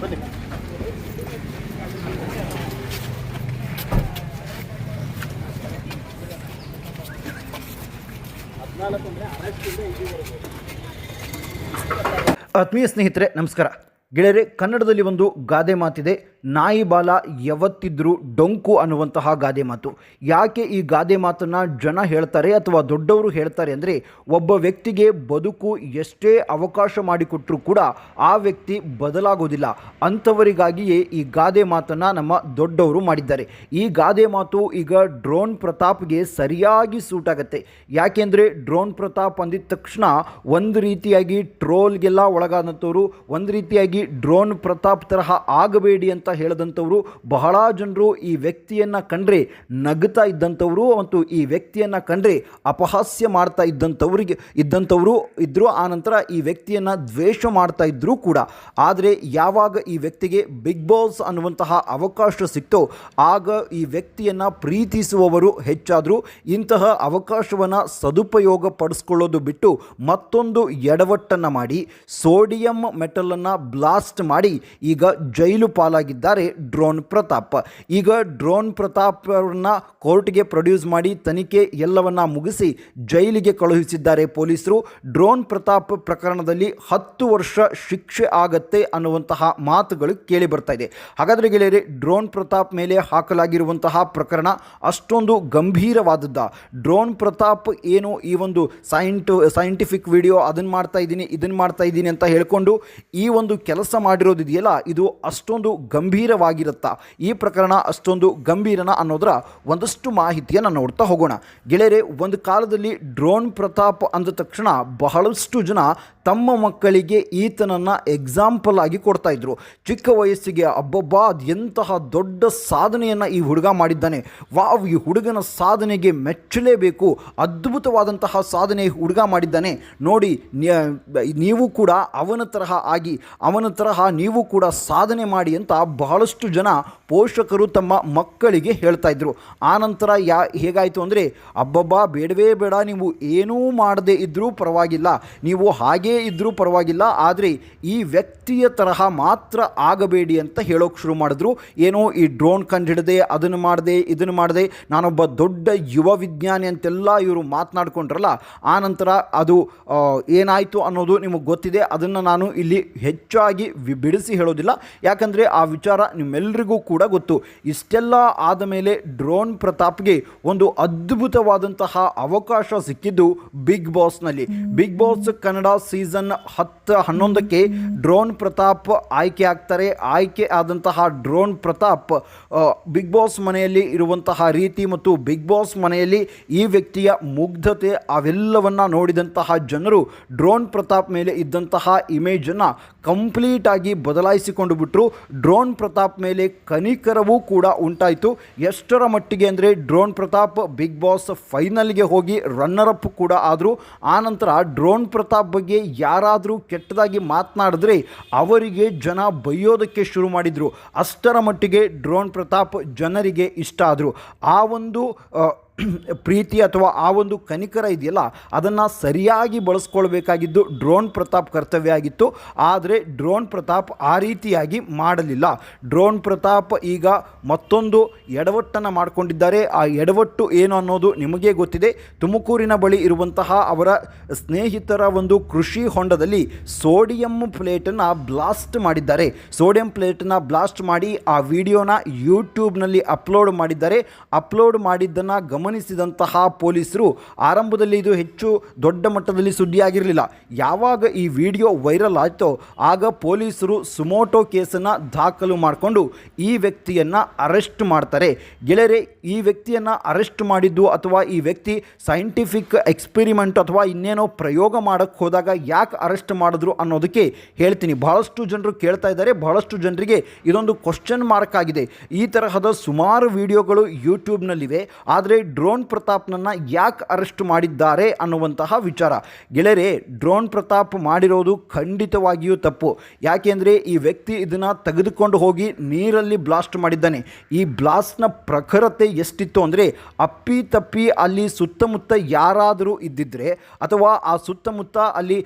ಬನ್ನಿ. ಆತ್ಮೀಯ ಸ್ನೇಹಿತರೆ ನಮಸ್ಕಾರ. ಗೆಳೆಯರೆ ಕನ್ನಡದಲ್ಲಿ ಒಂದು ಗಾದೆ ಮಾತಿದೆ. ನಾಯಿ ಬಾಲ ಯಾವತ್ತಿದ್ರೂ ಡೊಂಕು ಅನ್ನುವಂತಹ ಗಾದೆ ಮಾತು. ಯಾಕೆ ಈ ಗಾದೆ ಮಾತನ್ನು ಜನ ಹೇಳ್ತಾರೆ ಅಥವಾ ದೊಡ್ಡವರು ಹೇಳ್ತಾರೆ ಅಂದರೆ ಒಬ್ಬ ವ್ಯಕ್ತಿಗೆ ಬದುಕು ಎಷ್ಟೇ ಅವಕಾಶ ಮಾಡಿಕೊಟ್ಟರೂ ಕೂಡ ಆ ವ್ಯಕ್ತಿ ಬದಲಾಗೋದಿಲ್ಲ. ಅಂಥವರಿಗಾಗಿಯೇ ಈ ಗಾದೆ ಮಾತನ್ನು ನಮ್ಮ ದೊಡ್ಡವರು ಮಾಡಿದ್ದಾರೆ. ಈ ಗಾದೆ ಮಾತು ಈಗ ಡ್ರೋನ್ ಪ್ರತಾಪ್ಗೆ ಸರಿಯಾಗಿ ಸೂಟ್ ಆಗುತ್ತೆ. ಯಾಕೆಂದರೆ ಡ್ರೋನ್ ಪ್ರತಾಪ್ ಅಂದಿದ ತಕ್ಷಣ ಒಂದು ರೀತಿಯಾಗಿ ಟ್ರೋಲ್ಗೆಲ್ಲ ಒಳಗಾದಂಥವರು, ಒಂದು ರೀತಿಯಾಗಿ ಡ್ರೋನ್ ಪ್ರತಾಪ್ ತರಹ ಆಗಬೇಡಿ ಅಂತ ಹೇಳಿದಂಥವ್ರು ಬಹಳ ಜನರು ಈ ವ್ಯಕ್ತಿಯನ್ನು ಕಂಡ್ರೆ ನಗುತ್ತಾ ಇದ್ದಂಥವರು ಮತ್ತು ಈ ವ್ಯಕ್ತಿಯನ್ನು ಕಂಡ್ರೆ ಅಪಹಾಸ್ಯ ಮಾಡ್ತಾ ಇದ್ದಂಥವ್ರಿಗೆ, ಇದ್ದಂಥವರು ಇದ್ದರು ಆನಂತರ ಈ ವ್ಯಕ್ತಿಯನ್ನು ದ್ವೇಷ ಮಾಡ್ತಾ ಇದ್ದರೂ ಕೂಡ. ಆದರೆ ಯಾವಾಗ ಈ ವ್ಯಕ್ತಿಗೆ ಬಿಗ್ ಬಾಸ್ ಅನ್ನುವಂತಹ ಅವಕಾಶ ಸಿಕ್ತೋ, ಆಗ ಈ ವ್ಯಕ್ತಿಯನ್ನು ಪ್ರೀತಿಸುವವರು ಹೆಚ್ಚಾದರೂ ಇಂತಹ ಅವಕಾಶವನ್ನು ಸದುಪಯೋಗ ಪಡಿಸ್ಕೊಳ್ಳೋದು ಬಿಟ್ಟು ಮತ್ತೊಂದು ಎಡವಟ್ಟನ್ನು ಮಾಡಿ, ಸೋಡಿಯಂ ಮೆಟಲನ್ನು ಬ್ಲಾಸ್ಟ್ ಮಾಡಿ, ಈಗ ಜೈಲು ಪಾಲಾಗಿದ್ದಾರೆ ಡ್ರೋನ್ ಪ್ರತಾಪ್. ಈಗ ಡ್ರೋನ್ ಪ್ರತಾಪ್ ಅವ್ರನ್ನ ಕೋರ್ಟ್ಗೆ ಪ್ರೊಡ್ಯೂಸ್ ಮಾಡಿ ತನಿಖೆ ಎಲ್ಲವನ್ನ ಮುಗಿಸಿ ಜೈಲಿಗೆ ಕಳುಹಿಸಿದ್ದಾರೆ ಪೊಲೀಸರು. ಡ್ರೋನ್ ಪ್ರತಾಪ್ ಪ್ರಕರಣದಲ್ಲಿ ಹತ್ತು ವರ್ಷ ಶಿಕ್ಷೆ ಆಗತ್ತೆ ಅನ್ನುವಂತಹ ಮಾತುಗಳು ಕೇಳಿ ಬರ್ತಾ ಇದೆ. ಹಾಗಾದರೆ ಗೆಳೆಯರೆ, ಡ್ರೋನ್ ಪ್ರತಾಪ್ ಮೇಲೆ ಹಾಕಲಾಗಿರುವಂತಹ ಪ್ರಕರಣ ಅಷ್ಟೊಂದು ಗಂಭೀರವಾದದ್ದ. ಡ್ರೋನ್ ಪ್ರತಾಪ್ ಏನು ಈ ಒಂದು ಸೈಂಟು, ಸೈಂಟಿಫಿಕ್ ವಿಡಿಯೋ ಅದನ್ನು ಮಾಡ್ತಾ ಇದ್ದೀನಿ ಇದನ್ನು ಮಾಡ್ತಾ ಇದ್ದೀನಿ ಅಂತ ಹೇಳಿಕೊಂಡು ಈ ಒಂದು ಕೆಲಸ ಮಾಡಿರೋದಿದೆಯಲ್ಲ, ಇದು ಅಷ್ಟೊಂದು ಗಂಭೀರವಾಗಿರುತ್ತಾ? ಈ ಪ್ರಕರಣ ಅಷ್ಟೊಂದು ಗಂಭೀರನ ಅನ್ನೋದರ ಒಂದಷ್ಟು ಮಾಹಿತಿಯನ್ನು ನೋಡ್ತಾ ಹೋಗೋಣ. ಗೆಳೆಯರೆ, ಒಂದು ಕಾಲದಲ್ಲಿ ಡ್ರೋನ್ ಪ್ರತಾಪ್ ಅಂದ ತಕ್ಷಣ ಬಹಳಷ್ಟು ಜನ ತಮ್ಮ ಮಕ್ಕಳಿಗೆ ಈತನನ್ನು ಎಕ್ಸಾಂಪಲ್ ಆಗಿ ಕೊಡ್ತಾ ಇದ್ರು. ಚಿಕ್ಕ ವಯಸ್ಸಿಗೆ ಅಬ್ಬಬ್ಬಾ ಎಂತಹ ದೊಡ್ಡ ಸಾಧನೆಯನ್ನು ಈ ಹುಡುಗ ಮಾಡಿದ್ದಾನೆ. ವಾವ್, ಈ ಹುಡುಗನ ಸಾಧನೆಗೆ ಮೆಚ್ಚಲೇಬೇಕು, ಅದ್ಭುತವಾದಂತಹ ಸಾಧನೆ ಹುಡುಗ ಮಾಡಿದ್ದಾನೆ. ನೋಡಿ ನೀವು ಕೂಡ ಅವನ ತರಹ ಆಗಿ, ಅವನ ತರಹ ನೀವು ಕೂಡ ಸಾಧನೆ ಮಾಡಿ ಅಂತ ಬಹಳಷ್ಟು ಜನ ಪೋಷಕರು ತಮ್ಮ ಮಕ್ಕಳಿಗೆ ಹೇಳ್ತಾ ಇದ್ರು. ಆನಂತರ ಯಾ, ಹೇಗಾಯಿತು ಅಂದರೆ, ಅಬ್ಬಬ್ಬಾ, ಬೇಡವೇ ಬೇಡ, ನೀವು ಏನೂ ಮಾಡದೇ ಇದ್ದರೂ ಪರವಾಗಿಲ್ಲ. ನೀವು ಹಾಗೇ ಇದ್ದರೂ ಪರವಾಗಿಲ್ಲ, ಆದರೆ ಈ ವ್ಯಕ್ತಿಯ ತರಹ ಮಾತ್ರ ಆಗಬೇಡಿ ಅಂತ ಹೇಳೋಕೆ ಶುರು ಮಾಡಿದ್ರು. ಏನೋ ಈ ಡ್ರೋನ್ ಕಂಡುಹಿಡದೆ, ಅದನ್ನು ಮಾಡಿದೆ, ಇದನ್ನು ಮಾಡಿದೆ, ನಾನೊಬ್ಬ ದೊಡ್ಡ ಯುವ ವಿಜ್ಞಾನಿ ಅಂತೆಲ್ಲ ಇವರು ಮಾತನಾಡ್ಕೊಂಡ್ರಲ್ಲ ಆನಂತರ ಅದು ಏನಾಯಿತು ಅನ್ನೋದು ನಿಮಗೆ ಗೊತ್ತಿದೆ, ಅದನ್ನು ನಾನು ಇಲ್ಲಿ ಹೆಚ್ಚಾಗಿ ಬಿಡಿಸಿ ಹೇಳೋದಿಲ್ಲ. ಯಾಕಂದರೆ ಆ ವಿಚಾರ ನಿಮ್ಮೆಲ್ಲರಿಗೂ ಕೂಡ ಗೊತ್ತು. ಇಷ್ಟೆಲ್ಲ ಆದ ಮೇಲೆ ಡ್ರೋನ್ ಪ್ರತಾಪ್ಗೆ ಒಂದು ಅದ್ಭುತವಾದಂತಹ ಅವಕಾಶ ಸಿಕ್ಕಿದ್ದು ಬಿಗ್ ಬಾಸ್ನಲ್ಲಿ. ಬಿಗ್ ಬಾಸ್ ಕನ್ನಡ ಸೀಸನ್ ಹತ್ತು ಹನ್ನೊಂದಕ್ಕೆ ಡ್ರೋನ್ ಪ್ರತಾಪ್ ಆಯ್ಕೆ ಆಗ್ತಾರೆ. ಆಯ್ಕೆ ಆದಂತಹ ಡ್ರೋನ್ ಪ್ರತಾಪ್ ಬಿಗ್ ಬಾಸ್ ಮನೆಯಲ್ಲಿ ಇರುವಂತಹ ರೀತಿ ಮತ್ತು ಬಿಗ್ ಬಾಸ್ ಮನೆಯಲ್ಲಿ ಈ ವ್ಯಕ್ತಿಯ ಮುಗ್ಧತೆ ಅವೆಲ್ಲವನ್ನ ನೋಡಿದಂತಹ ಜನರು ಡ್ರೋನ್ ಪ್ರತಾಪ್ ಮೇಲೆ ಇದ್ದಂತಹ ಇಮೇಜನ್ನು ಕಂಪ್ಲೀಟ್ ಆಗಿ ಬದಲಾಯಿಸಿಕೊಂಡು ಬಿಟ್ಟರು ಡ್ರೋನ್ ಪ್ರತಾಪ್ ಮೇಲೆ ಕನಿಕರವೂ ಕೂಡ ಉಂಟಾಯಿತು. ಎಷ್ಟರ ಮಟ್ಟಿಗೆ ಅಂದರೆ ಡ್ರೋನ್ ಪ್ರತಾಪ್ ಬಿಗ್ ಬಾಸ್ ಫೈನಲ್ಗೆ ಹೋಗಿ ರನ್ನರ್ ಅಪ್ ಕೂಡ ಆದರು. ಆನಂತರ ಡ್ರೋನ್ ಪ್ರತಾಪ್ ಬಗ್ಗೆ ಯಾರಾದರೂ ಕೆಟ್ಟದಾಗಿ ಮಾತನಾಡಿದ್ರೆ ಅವರಿಗೆ ಜನ ಬೈಯೋದಕ್ಕೆ ಶುರು ಮಾಡಿದರು. ಅಷ್ಟರ ಮಟ್ಟಿಗೆ ಡ್ರೋನ್ ಪ್ರತಾಪ್ ಜನರಿಗೆ ಇಷ್ಟ ಆದರು. ಆ ಒಂದು ಪ್ರೀತಿ ಅಥವಾ ಆ ಒಂದು ಕನಿಕರ ಇದೆಯಲ್ಲ, ಅದನ್ನು ಸರಿಯಾಗಿ ಬಳಸ್ಕೊಳ್ಬೇಕಾಗಿದ್ದು ಡ್ರೋನ್ ಪ್ರತಾಪ್ ಕರ್ತವ್ಯ ಆಗಿತ್ತು. ಆದರೆ ಡ್ರೋನ್ ಪ್ರತಾಪ್ ಆ ರೀತಿಯಾಗಿ ಮಾಡಲಿಲ್ಲ. ಡ್ರೋನ್ ಪ್ರತಾಪ್ ಈಗ ಮತ್ತೊಂದು ಎಡವಟ್ಟನ್ನು ಮಾಡಿಕೊಂಡಿದ್ದಾರೆ. ಆ ಎಡವಟ್ಟು ಏನು ಅನ್ನೋದು ನಿಮಗೆ ಗೊತ್ತಿದೆ. ತುಮಕೂರಿನ ಬಳಿ ಇರುವಂತಹ ಅವರ ಸ್ನೇಹಿತರ ಒಂದು ಕೃಷಿ ಹೊಂಡದಲ್ಲಿ ಸೋಡಿಯಂ ಪ್ಲೇಟನ್ನು ಬ್ಲಾಸ್ಟ್ ಮಾಡಿದ್ದಾರೆ. ಸೋಡಿಯಂ ಪ್ಲೇಟನ್ನು ಬ್ಲಾಸ್ಟ್ ಮಾಡಿ ಆ ವಿಡಿಯೋನ ಯೂಟ್ಯೂಬ್ನಲ್ಲಿ ಅಪ್ಲೋಡ್ ಮಾಡಿದ್ದಾರೆ. ಅಪ್ಲೋಡ್ ಮಾಡಿದ್ದನ್ನು ಗಮನಿಸಿದಂತಹ ಪೊಲೀಸರು, ಆರಂಭದಲ್ಲಿ ಇದು ಹೆಚ್ಚು ದೊಡ್ಡ ಮಟ್ಟದಲ್ಲಿ ಸುದ್ದಿಯಾಗಿರಲಿಲ್ಲ. ಯಾವಾಗ ಈ ವಿಡಿಯೋ ವೈರಲ್ ಆಯಿತೋ, ಆಗ ಪೊಲೀಸರು ಸುಮೋಟೋ ಕೇಸನ್ನು ದಾಖಲು ಮಾಡಿಕೊಂಡು ಈ ವ್ಯಕ್ತಿಯನ್ನು ಅರೆಸ್ಟ್ ಮಾಡ್ತಾರೆ. ಗೆಳೆಯರೆ, ಈ ವ್ಯಕ್ತಿಯನ್ನು ಅರೆಸ್ಟ್ ಮಾಡಿದ್ದು ಅಥವಾ ಈ ವ್ಯಕ್ತಿ ಸೈಂಟಿಫಿಕ್ ಎಕ್ಸ್ಪೆರಿಮೆಂಟ್ ಅಥವಾ ಇನ್ನೇನೋ ಪ್ರಯೋಗ ಮಾಡೋಕ್ಕೆ ಹೋದಾಗ ಯಾಕೆ ಅರೆಸ್ಟ್ ಮಾಡಿದ್ರು ಅನ್ನೋದಕ್ಕೆ ಹೇಳ್ತೀನಿ. ಬಹಳಷ್ಟು ಜನರು ಕೇಳ್ತಾ ಇದ್ದಾರೆ. ಬಹಳಷ್ಟು ಜನರಿಗೆ ಇದೊಂದು ಕ್ವಶನ್ ಮಾರ್ಕ್ ಆಗಿದೆ. ಈ ತರಹದ ಸುಮಾರು ವಿಡಿಯೋಗಳು ಯೂಟ್ಯೂಬ್ನಲ್ಲಿವೆ ಆದರೆ ಡ್ರೋನ್ ಪ್ರತಾಪ್ನನ್ನು ಯಾಕೆ ಅರೆಸ್ಟ್ ಮಾಡಿದ್ದಾರೆ ಅನ್ನುವಂತಹ ವಿಚಾರ. ಗೆಳೆಯರೆ, ಡ್ರೋನ್ ಪ್ರತಾಪ್ ಮಾಡಿರೋದು ಖಂಡಿತವಾಗಿಯೂ ತಪ್ಪು. ಯಾಕೆಂದರೆ ಈ ವ್ಯಕ್ತಿ ಇದನ್ನು ತೆಗೆದುಕೊಂಡು ಹೋಗಿ ನೀರಲ್ಲಿ ಬ್ಲಾಸ್ಟ್ ಮಾಡಿದ್ದಾನೆ. ಈ ಬ್ಲಾಸ್ಟ್ನ ಪ್ರಖರತೆ ಎಷ್ಟಿತ್ತು ಅಂದರೆ, ಅಪ್ಪಿ ತಪ್ಪಿ ಅಲ್ಲಿ ಸುತ್ತಮುತ್ತ ಯಾರಾದರೂ ಇದ್ದಿದ್ದರೆ ಅಥವಾ ಆ ಸುತ್ತಮುತ್ತ ಅಲ್ಲಿ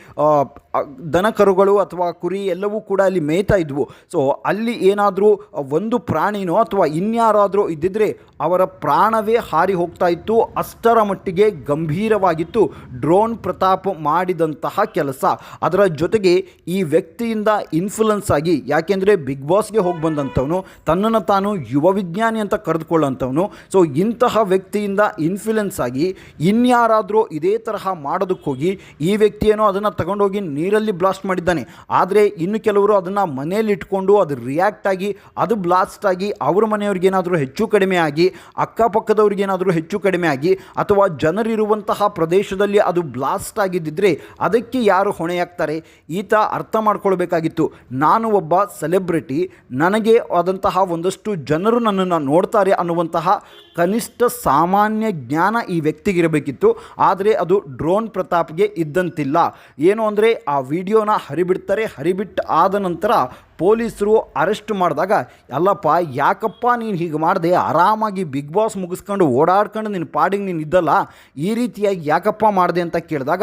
ದನ ಕರುಗಳು ಅಥವಾ ಕುರಿ ಎಲ್ಲವೂ ಕೂಡ ಅಲ್ಲಿ ಮೇಯ್ತಾ ಇದ್ವು. ಸೊ ಅಲ್ಲಿ ಏನಾದರೂ ಒಂದು ಪ್ರಾಣಿನೋ ಅಥವಾ ಇನ್ಯಾರಾದರೂ ಇದ್ದಿದ್ರೆ ಅವರ ಪ್ರಾಣವೇ ಹಾರಿ ಹೋಗ್ತಾ ಇತ್ತು. ಅಷ್ಟರ ಮಟ್ಟಿಗೆ ಗಂಭೀರವಾಗಿತ್ತು. ಡ್ರೋನ್ ಪ್ರತಾಪ್ ಮಾಡಿದಂತಹ ಕೆಲಸ. ಅದರ ಜೊತೆಗೆ ಈ ವ್ಯಕ್ತಿಯಿಂದ ಇನ್ಫ್ಲುಯೆನ್ಸ್ ಆಗಿ, ಯಾಕೆಂದರೆ ಬಿಗ್ ಬಾಸ್ಗೆ ಹೋಗಿ ಬಂದಂಥವನು, ತನ್ನನ್ನು ತಾನು ಯುವ ವಿಜ್ಞಾನಿ ಅಂತ ಕರೆದುಕೊಳ್ಳೋಂಥವನು ಸೊ ಇಂತಹ ವ್ಯಕ್ತಿಯಿಂದ ಇನ್ಫ್ಲುಯೆನ್ಸ್ ಆಗಿ, ಇನ್ಯಾರಾದರೂ ಇದೇ ತರಹ ಮಾಡೋದಕ್ಕೆ ಹೋಗಿ ಈ ವ್ಯಕ್ತಿಯೇನೋ ಅದನ್ನು ತಗೊಂಡೋಗಿ ನೀರಲ್ಲಿ ಬ್ಲಾಸ್ಟ್ ಮಾಡಿದ್ದಾನೆ. ಆದರೆ ಇನ್ನು ಕೆಲವರು ಅದನ್ನು ಮನೆಯಲ್ಲಿ ಇಟ್ಕೊಂಡು ಅದು ರಿಯಾಕ್ಟ್ ಆಗಿ, ಅದು ಬ್ಲಾಸ್ಟ್ ಆಗಿ ಅವ್ರ ಮನೆಯವ್ರಿಗೇನಾದರೂ ಹೆಚ್ಚು ಕಡಿಮೆ ಆಗಿ ಅಕ್ಕಪಕ್ಕದವ್ರಿಗೇನಾದರೂ ಹೆಚ್ಚು ಕಡಿಮೆ ಆಗಿ, ಅಥವಾ ಜನರಿರುವಂತಹ ಪ್ರದೇಶದಲ್ಲಿ ಅದು ಬ್ಲಾಸ್ಟ್ ಆಗಿದ್ದಿದ್ರೆ ಅದಕ್ಕೆ ಯಾರು ಹೊಣೆಯಾಗ್ತಾರೆ? ಈತ ಅರ್ಥ ಮಾಡ್ಕೊಳ್ಬೇಕಾಗಿತ್ತು. ನಾನು ಒಬ್ಬ ಸೆಲೆಬ್ರಿಟಿ ನನಗೆ ಆದಂತಹ ಒಂದಷ್ಟು ಜನರು ನನ್ನನ್ನು ನೋಡ್ತಾರೆ ಅನ್ನುವಂತಹ ಕನಿಷ್ಠ ಸಾಮಾನ್ಯ ಜ್ಞಾನ ಈ ವ್ಯಕ್ತಿಗಿರಬೇಕಿತ್ತು. ಆದರೆ ಅದು ಡ್ರೋನ್ ಪ್ರತಾಪ್ಗೆ ಇದ್ದಂತಿಲ್ಲ. ಏನು ಅಂದರೆ ವಿಡಿಯೋನ ಹರಿಬಿಡ್ತಾರೆ ಹರಿಬಿಟ್ಟು ಆದ ನಂತರ ಪೊಲೀಸರು ಅರೆಸ್ಟ್ ಮಾಡಿದಾಗ, ಅಲ್ಲಪ್ಪ, ಯಾಕಪ್ಪ ನೀನು ಹೀಗೆ ಮಾಡಿದೆ? ಆರಾಮಾಗಿ ಬಿಗ್ ಬಾಸ್ ಮುಗಿಸ್ಕೊಂಡು ಓಡಾಡ್ಕೊಂಡು ನಿನ್ನ ಪಾಡಿಗೆ ನೀನು ಇದ್ದಲ್ಲ, ಈ ರೀತಿಯಾಗಿ ಯಾಕಪ್ಪ ಮಾಡಿದೆ? ಅಂತ ಕೇಳಿದಾಗ,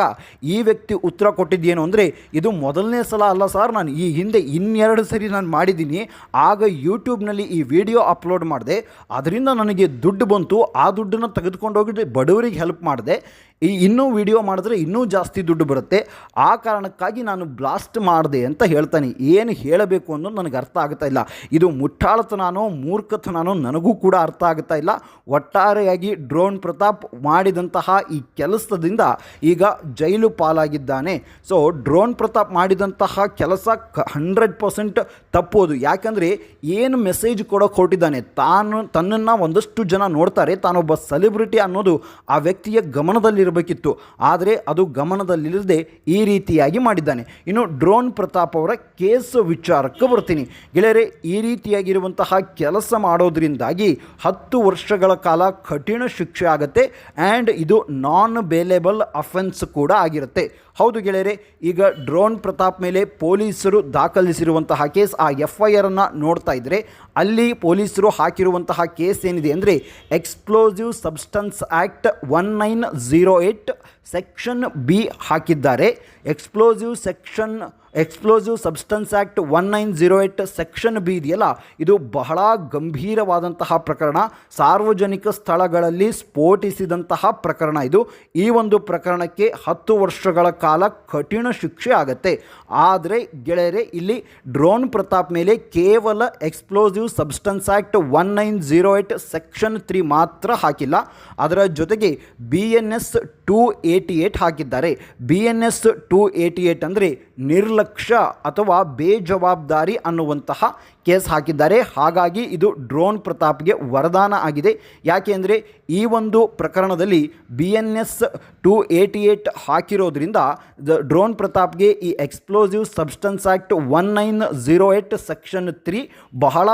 ಈ ವ್ಯಕ್ತಿ ಉತ್ತರ ಕೊಟ್ಟಿದ್ದೇನು ಅಂದರೆ, ಇದು ಮೊದಲನೇ ಸಲ ಅಲ್ಲ ಸರ್, ನಾನು ಈ ಹಿಂದೆ ಇನ್ನೆರಡು ಸರಿ ನಾನು ಮಾಡಿದ್ದೀನಿ. ಆಗ ಯೂಟ್ಯೂಬ್ನಲ್ಲಿ ಈ ವಿಡಿಯೋ ಅಪ್ಲೋಡ್ ಮಾಡಿದೆ. ಅದರಿಂದ ನನಗೆ ದುಡ್ಡು ಬಂತು. ಆ ದುಡ್ಡನ್ನು ತೆಗೆದುಕೊಂಡು ಬಡವರಿಗೆ ಹೆಲ್ಪ್ ಮಾಡಿದೆ. ಈ ಇನ್ನೂ ವಿಡಿಯೋ ಮಾಡಿದ್ರೆ ಇನ್ನೂ ಜಾಸ್ತಿ ದುಡ್ಡು ಬರುತ್ತೆ. ಆ ಕಾರಣಕ್ಕಾಗಿ ನಾನು ಬ್ಲಾಸ್ಟ್ ಮಾಡಿದೆ ಅಂತ ಹೇಳ್ತಾನೆ. ಏನು ಹೇಳಬೇಕು? ಅನ್ನೋದು ನನಗೆ ಅರ್ಥ ಆಗ್ತಾ ಇಲ್ಲ. ಇದು ಮುಟ್ಟಾಳತನಾನೋ ಮೂರ್ಖತನಾನೋ ನನಗೂ ಕೂಡ ಅರ್ಥ ಆಗ್ತಾ ಇಲ್ಲ. ಒಟ್ಟಾರೆಯಾಗಿ ಡ್ರೋನ್ ಪ್ರತಾಪ್ ಮಾಡಿದಂತಹ ಈ ಕೆಲಸದಿಂದ ಈಗ ಜೈಲು ಪಾಲಾಗಿದ್ದಾನೆ. ಸೊ ಡ್ರೋನ್ ಪ್ರತಾಪ್ ಮಾಡಿದಂತಹ ಕೆಲಸ ಹಂಡ್ರೆಡ್ ಪರ್ಸೆಂಟ್ ತಪ್ಪೋದು ಯಾಕಂದರೆ ಏನು ಮೆಸೇಜ್ ಕೊಡೋಕೆ ಹೊರಟಿದ್ದಾನೆ ತಾನು, ತನ್ನನ್ನು ಒಂದಷ್ಟು ಜನ ನೋಡ್ತಾರೆ. ತಾನೊಬ್ಬ ಸೆಲೆಬ್ರಿಟಿ ಅನ್ನೋದು ಆ ವ್ಯಕ್ತಿಯ ಗಮನದಲ್ಲಿರಬೇಕಿತ್ತು. ಆದರೆ ಅದು ಗಮನದಲ್ಲಿಲ್ಲದೆ ಈ ರೀತಿಯಾಗಿ ಮಾಡಿದ್ದಾನೆ. ಇನ್ನು ಡ್ರೋನ್ ಪ್ರತಾಪ್ ಅವರ ಕೇಸ್ ವಿಚಾರಕ್ಕೆ ಬರ್ತೀನಿ. ಗೆಳೆಯರೆ, ಈ ರೀತಿಯಾಗಿರುವಂತಹ ಕೆಲಸ ಮಾಡೋದ್ರಿಂದಾಗಿ ಹತ್ತು ವರ್ಷಗಳ ಕಾಲ ಕಠಿಣ ಶಿಕ್ಷೆ ಆಗುತ್ತೆ ಆ್ಯಂಡ್ ಇದು ನಾನ್ ಬೇಲೇಬಲ್ ಅಫೆನ್ಸ್ ಕೂಡ ಆಗಿರುತ್ತೆ. ಹೌದು ಗೆಳೆಯರೆ, ಈಗ ಡ್ರೋನ್ ಪ್ರತಾಪ್ ಮೇಲೆ ಪೊಲೀಸರು ದಾಖಲಿಸಿರುವಂತಹ ಕೇಸ್ ಆ ಎಫ್ ಐ ಆರನ್ನು ನೋಡ್ತಾ ಇದ್ದರೆ ಅಲ್ಲಿ ಪೊಲೀಸರು ಹಾಕಿರುವಂತಹ ಕೇಸ್ ಏನಿದೆ ಅಂದರೆ explosive substance act one nine zero eight section B ಹಾಕಿದ್ದಾರೆ. Explosive section explosive substance act one nine zero eight section B ಇದೆಯಲ್ಲ? ಇದು ಬಹಳ ಗಂಭೀರವಾದಂತಹ ಪ್ರಕರಣ. ಸಾರ್ವಜನಿಕ ಸ್ಥಳಗಳಲ್ಲಿ ಸ್ಫೋಟಿಸಿದಂತಹ ಪ್ರಕರಣ ಇದು. ಈ ಒಂದು ಪ್ರಕರಣಕ್ಕೆ ಹತ್ತು ವರ್ಷಗಳ ಕಾಲ ಕಠಿಣ ಶಿಕ್ಷೆ ಆಗತ್ತೆ. ಆದರೆ ಗೆಳೆಯರೆ, ಇಲ್ಲಿ ಡ್ರೋನ್ ಪ್ರತಾಪ್ ಮೇಲೆ ಕೇವಲ explosive substance act one nine zero eight section three ಮಾತ್ರ ಹಾಕಿಲ್ಲ. ಅದರ ಜೊತೆಗೆ B N S two eighty eight ಹಾಕಿದ್ದಾರೆ. B N S two eighty eight ಅಂದರೆ ನಿರ್ಲಕ್ಷ್ಯ ಅಥವಾ ಬೇಜವಾಬ್ದಾರಿ ಅನ್ನುವಂತಹ ಕೇಸ್ ಹಾಕಿದ್ದಾರೆ. ಹಾಗಾಗಿ ಇದು ಡ್ರೋನ್ ಪ್ರತಾಪ್ಗೆ ವರದಾನ ಆಗಿದೆ. ಯಾಕೆಂದರೆ ಈ ಒಂದು ಪ್ರಕರಣದಲ್ಲಿ B N S two eighty eight ಹಾಕಿರೋದ್ರಿಂದ ಡ್ರೋನ್ ಪ್ರತಾಪ್ಗೆ ಈ explosive substance act one nine zero eight section three ಬಹಳ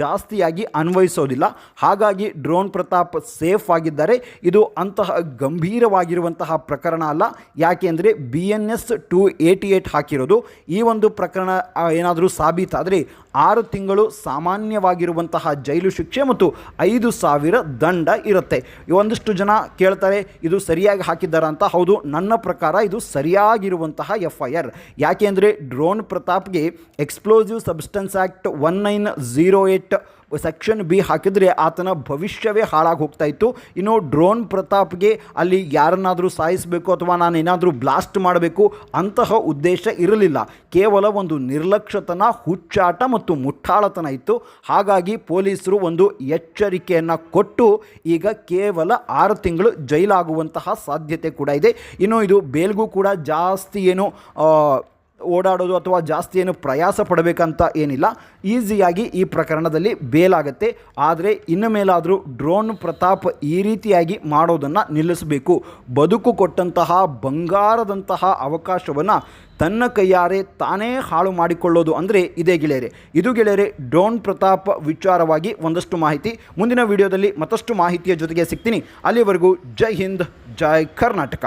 ಜಾಸ್ತಿಯಾಗಿ ಅನ್ವಯಿಸೋದಿಲ್ಲ. ಹಾಗಾಗಿ ಡ್ರೋನ್ ಪ್ರತಾಪ್ ಸೇಫ್ ಆಗಿದ್ದಾರೆ. ಇದು ಅಂತಹ ಗಂಭೀರವಾಗಿರುವಂತಹ ಪ್ರಕರಣ ಅಲ್ಲ. ಯಾಕೆಂದರೆ B N S two eighty eight ಹಾಕಿರೋದು. ಈ ಒಂದು ಪ್ರಕರಣ ಏನಾದರೂ ಸಾಬೀತಾದರೆ ಆರು ತಿಂಗಳು ಸಾಮಾನ್ಯವಾಗಿರುವಂತಹ ಜೈಲು ಶಿಕ್ಷೆ ಮತ್ತು ಐದು ಸಾವಿರ ದಂಡ ಇರುತ್ತೆ. ಒಂದಿಷ್ಟು ಜನ ಕೇಳ್ತಾರೆ, ಇದು ಸರಿಯಾಗಿ ಹಾಕಿದ್ದಾರಾ ಅಂತ. ಹೌದು, ನನ್ನ ಪ್ರಕಾರ ಇದು ಸರಿಯಾಗಿರುವಂತಹ ಎಫ್ ಐ ಆರ್ ಯಾಕೆ ಅಂದರೆ drone ಪ್ರತಾಪ್ಗೆ explosive substance act one nine zero eight section B ಹಾಕಿದರೆ ಆತನ ಭವಿಷ್ಯವೇ ಹಾಳಾಗಿ ಹೋಗ್ತಾ ಇತ್ತು. ಇನ್ನು ಡ್ರೋನ್ ಪ್ರತಾಪ್ಗೆ ಅಲ್ಲಿ ಯಾರನ್ನಾದರೂ ಸಾಯಿಸಬೇಕು ಅಥವಾ ನಾನು ಏನಾದರೂ ಬ್ಲಾಸ್ಟ್ ಮಾಡಬೇಕು ಅಂತಹ ಉದ್ದೇಶ ಇರಲಿಲ್ಲ. ಕೇವಲ ಒಂದು ನಿರ್ಲಕ್ಷ್ಯತನ, ಹುಚ್ಚಾಟ ಮತ್ತು ಮುಟ್ಟಾಳತನ ಇತ್ತು. ಹಾಗಾಗಿ ಪೊಲೀಸರು ಒಂದು ಎಚ್ಚರಿಕೆಯನ್ನು ಕೊಟ್ಟು ಈಗ ಕೇವಲ ಆರು ತಿಂಗಳು ಜೈಲಾಗುವಂತಹ ಸಾಧ್ಯತೆ ಕೂಡ ಇದೆ. ಇನ್ನು ಇದು ಬೇಲ್ಗೂ ಕೂಡ ಜಾಸ್ತಿ ಏನು ಓಡಾಡೋದು ಅಥವಾ ಜಾಸ್ತಿ ಏನು ಪ್ರಯಾಸ ಪಡಬೇಕಂತ ಏನಿಲ್ಲ. ಈಸಿಯಾಗಿ ಈ ಪ್ರಕರಣದಲ್ಲಿ ಬೇಲಾಗತ್ತೆ. ಆದರೆ ಇನ್ನು ಮೇಲಾದರೂ ಡ್ರೋನ್ ಪ್ರತಾಪ್ ಈ ರೀತಿಯಾಗಿ ಮಾಡೋದನ್ನು ನಿಲ್ಲಿಸಬೇಕು. ಬದುಕು ಕೊಟ್ಟಂತಹ, ಬಂಗಾರದಂತಹ ಅವಕಾಶವನ್ನು ತನ್ನ ಕೈಯಾರೆ ತಾನೇ ಹಾಳು ಮಾಡಿಕೊಳ್ಳೋದು ಅಂದರೆ ಇದೇ ಗೆಳೆಯರೆ. ಇದು ಗೆಳೆಯರೆ, ಡ್ರೋನ್ ಪ್ರತಾಪ್ ವಿಚಾರವಾಗಿ ಒಂದಷ್ಟು ಮಾಹಿತಿ. ಮುಂದಿನ ವಿಡಿಯೋದಲ್ಲಿ ಮತ್ತಷ್ಟು ಮಾಹಿತಿಯ ಜೊತೆಗೆ ಸಿಗ್ತೀನಿ. ಅಲ್ಲಿವರೆಗೂ ಜೈ ಹಿಂದ್, ಜೈ ಕರ್ನಾಟಕ.